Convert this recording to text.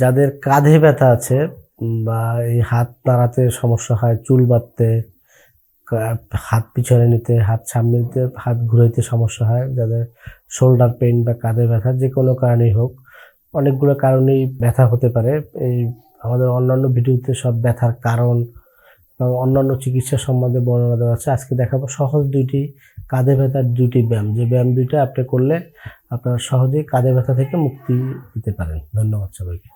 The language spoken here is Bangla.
যাদের কাঁধে ব্যথা আছে বা এই হাত নাড়াতে সমস্যা হয়, চুল বাঁধতে হাত পিছনে নিতে, হাত সামনে নিতে, হাত ঘুরাইতে সমস্যা হয়, যাদের শোল্ডার পেন বা কাঁধে ব্যথা, যে কোনো কারণেই হোক। অনেকগুলো কারণেই ব্যথা হতে পারে। এই আমাদের অন্যান্য ভিডিওতে সব ব্যথার কারণ এবং অন্যান্য চিকিৎসা সম্বন্ধে বর্ণনা দেওয়া আছে। আজকে দেখাবো সহজ দুইটি কাঁধে ব্যথার দুইটি ব্যায়াম। যে ব্যায়াম দুইটা আপনি করলে আপনার সহজেই কাঁধে ব্যথা থেকে মুক্তি দিতে পারেন। ধন্যবাদ সবাইকে।